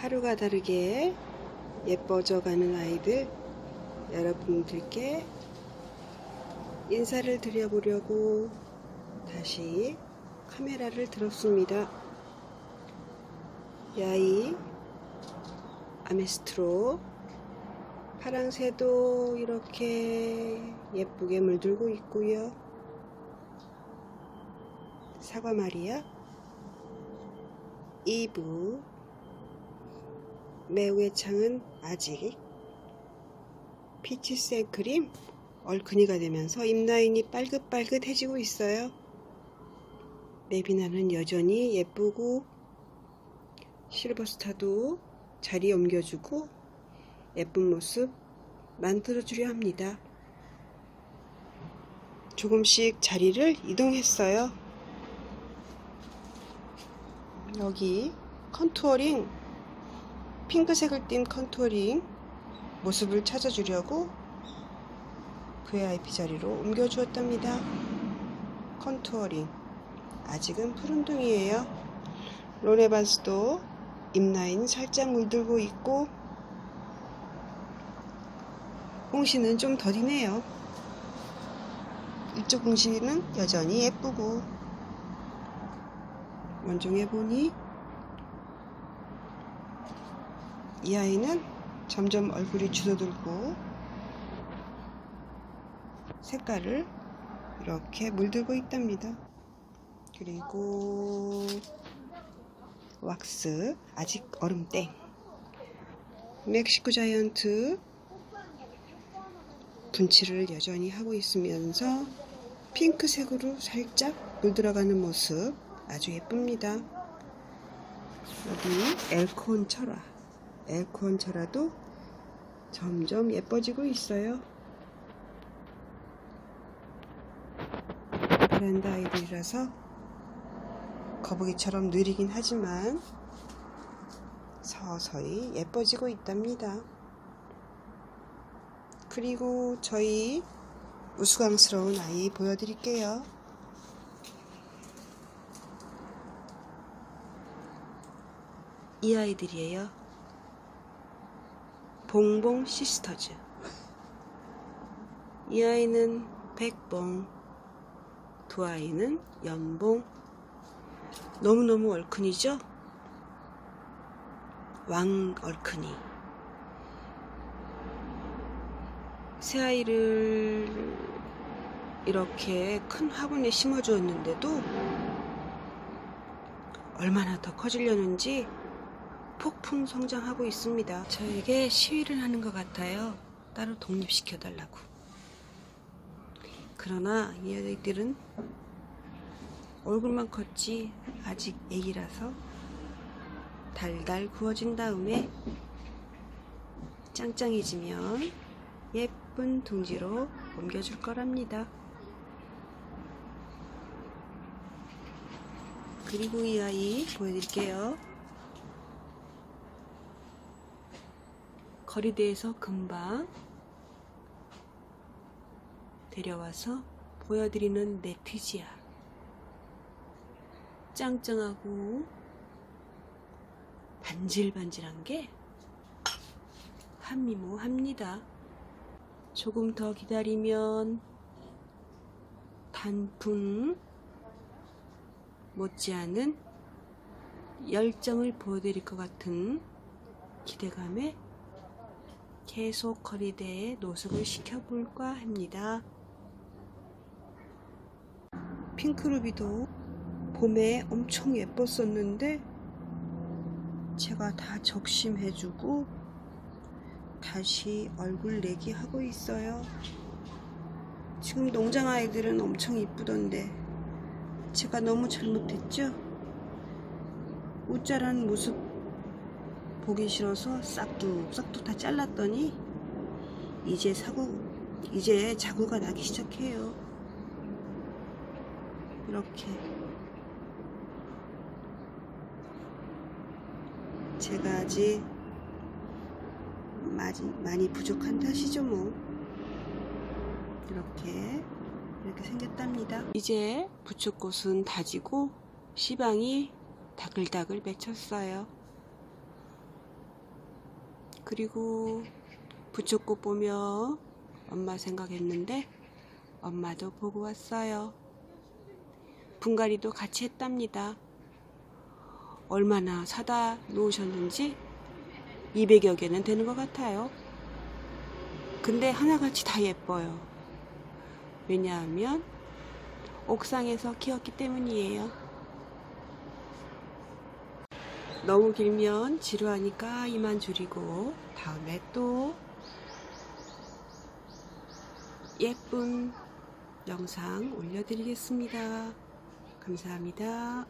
하루가 다르게 예뻐져 가는 아이들 여러분들께 인사를 드려보려고 다시 카메라를 들었습니다. 야이 아메스트로 파랑새도 이렇게 예쁘게 물들고 있고요. 사과 마리아 이브 매우의 창은 아직 피치 생크림 얼큰이가 되면서 잎라인이 빨긋빨긋해지고 있어요. 레비나는 여전히 예쁘고 실버스타도 자리 옮겨주고 예쁜 모습 만들어주려 합니다. 조금씩 자리를 이동했어요. 여기 컨투어링 핑크색을 띤 컨투어링 모습을 찾아주려고 VIP 자리로 옮겨주었답니다. 컨투어링 아직은 푸른둥이에요. 로네반스도 잎라인 살짝 물들고 있고 홍시는 좀 더디네요. 이쪽 홍시는 여전히 예쁘고 원종해 보니 이 아이는 점점 얼굴이 줄어들고 색깔을 이렇게 물들고 있답니다. 그리고 왁스 아직 얼음땡 멕시코 자이언트 분칠을 여전히 하고 있으면서 핑크색으로 살짝 물들어가는 모습 아주 예쁩니다. 여기 엘콘 철화 철화도 점점 예뻐지고 있어요. 베란다 아이들이라서 거북이처럼 느리긴 하지만 서서히 예뻐지고 있답니다. 그리고 저희 우스꽝스러운 아이 보여드릴게요. 이 아이들이에요. 봉봉 시스터즈. 이 아이는 백봉, 두 아이는 연봉. 너무너무 얼큰이죠? 왕 얼큰이. 새 아이를 이렇게 큰 화분에 심어 주었는데도 얼마나 더 커지려는지 폭풍 성장하고 있습니다. 저에게 시위를 하는 것 같아요. 따로 독립시켜 달라고. 그러나 이 아이들은 얼굴만 컸지 아직 애기라서 달달 구워진 다음에 짱짱해지면 예쁜 둥지로 옮겨줄 거랍니다. 그리고 이 아이 보여드릴게요. 거리대에서 금방 데려와서 보여드리는 네티지아. 짱짱하고 반질반질한 게 한미모합니다. 조금 더 기다리면 단풍 못지않은 열정을 보여드릴 것 같은 기대감에 계속 거리대에 노숙을 시켜볼까 합니다. 핑크루비도 봄에 엄청 예뻤었는데 제가 다 적심해주고 다시 얼굴 내기 하고 있어요. 지금 농장 아이들은 엄청 이쁘던데 제가 너무 잘못했죠? 우짜란 모습 보기 싫어서 싹둑 싹둑 다 잘랐더니 이제 사구 이제 자구가 나기 시작해요. 이렇게. 제가 아직 많이, 많이 부족한 탓이죠 뭐? 이렇게 이렇게 생겼답니다. 이제 부축꽃은 다지고 시방이 다글다글 맺혔어요 그리고 부초꽃 보며 엄마 생각했는데 엄마도 보고 왔어요. 분갈이도 같이 했답니다. 얼마나 사다 놓으셨는지 200여 개는 되는 것 같아요. 근데 하나같이 다 예뻐요. 왜냐하면 옥상에서 키웠기 때문이에요. 너무 길면 지루하니까 이만 줄이고 다음에 또 예쁜 영상 올려드리겠습니다. 감사합니다.